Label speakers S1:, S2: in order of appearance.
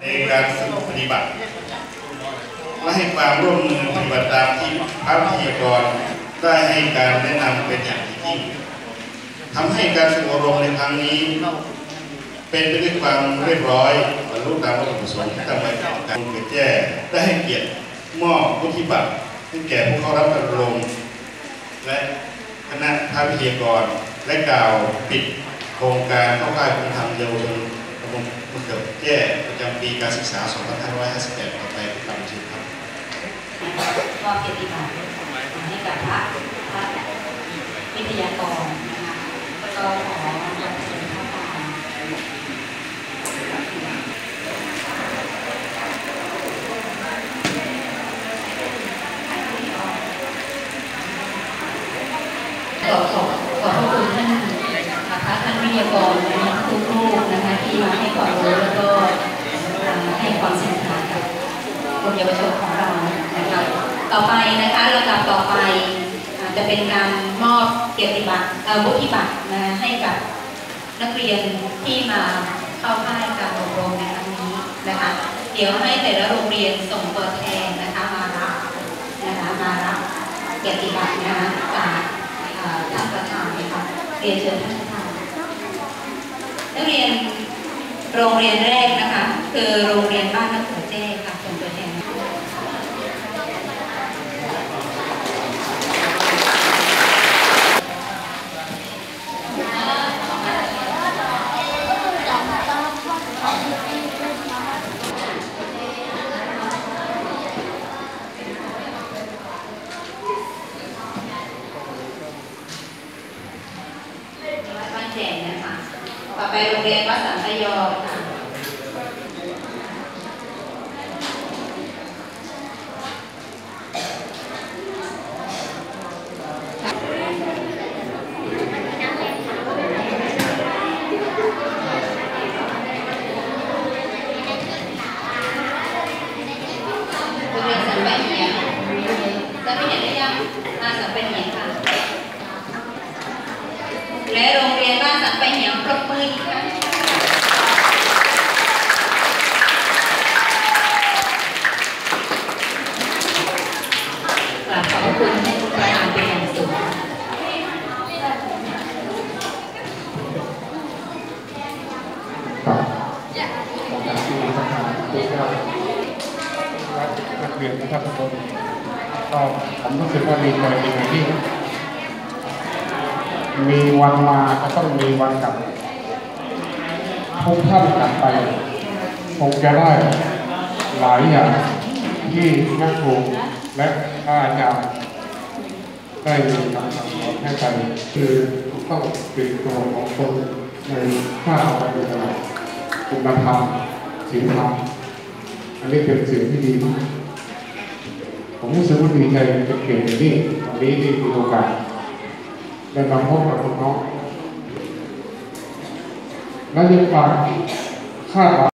S1: ในการปฏิบัติและให้ความร่วมมือปฏิบัติตามที่พระวิทยากรได้ให้การแนะนำเป็นอย่างยิ่งทำให้การฝึกอบรมในครั้งนี้ เป็นไปด้วยความเรียบร้อยบรรลุตามวัตถุประสงค์ที่ตั้งไว้การเกิดแจ้ได้ให้เกียรติมอบวุฒิบัตรให้แก่ผู้เข้ารับการอบรมและคณะพระวิทยากร และกล่าวปิดโครงการเข้าค่ายคุณธรรมเยาวชน ตำบลมุเกิดแจ้ประจำปีการศึกษา 2558 ต่อไปเป็นคำเชิญครับ
S2: มอบเกียรติบัตรให้กับพระพระวิทยากรนะคะแล้วก็ขอรับเชิญข้ามาขอขอบขอบพระคุณท่านนะคะท่านวิทยากรนะคะ มาให้ความรู้แล้วก็ให้ความสำคัญกับคนเยาวชนของเรานะคะต่อไปนะคะลำดับต่อไปจะเป็นการมอบเกียรติบัตรอ่อวุฒิบัตรนะให้กับนักเรียนที่มาเข้าค่ายการอบรมในครั้งนี้นะคะเดี๋ยวให้แต่ละโรงเรียนส่งตัวแทนนะคะมารับนะคะมารับเกียรติบัตรนะคะจากท่านประธานนะคะเรียนเชิญท่านประธานนักเรียน โรงเรียนแรกนะคะ คือโรงเรียนบ้านนักเขือแจ้ค่ะส่งตัวแทนบ้านแจงนะคะต่อไปโรงเรียนวัดสันตยอค่ะ โรงเรียนสันปะเหียน สันปะเหียนได้ยังอ่าสันปะเหียนค่ะ และโรงเรียนบ้านสันปะเหียนปรบมืออีกครั้งกราบขอบพระคุณท่านประธานเป็นอย่างสูง
S3: ครับจากที่ประธานทุกท่านนักเรียนนะครับทุกคน ก็ผมรู้สึกว่าดีใจเป็นอย่างยิ่งมีวันมาก็ต้องมีวันกลับทุกท่านกลับไปคงจะได้หลายอย่างที่นักครูและอาจารย์ได้มีคำสั่งสอนให้ไปคือต้องเป็นตัวของคนในข้าเอาไปดูตลอดคุณธรรมศีลธรรมอันนี้เป็นสิ่งที่ดีมาก ผมรู้สึกว่าดีใจเป็นเกียรติที่วันนี้ที่มีโอกาสได้มาพบกับน้องๆและยังฝากคาดหวัง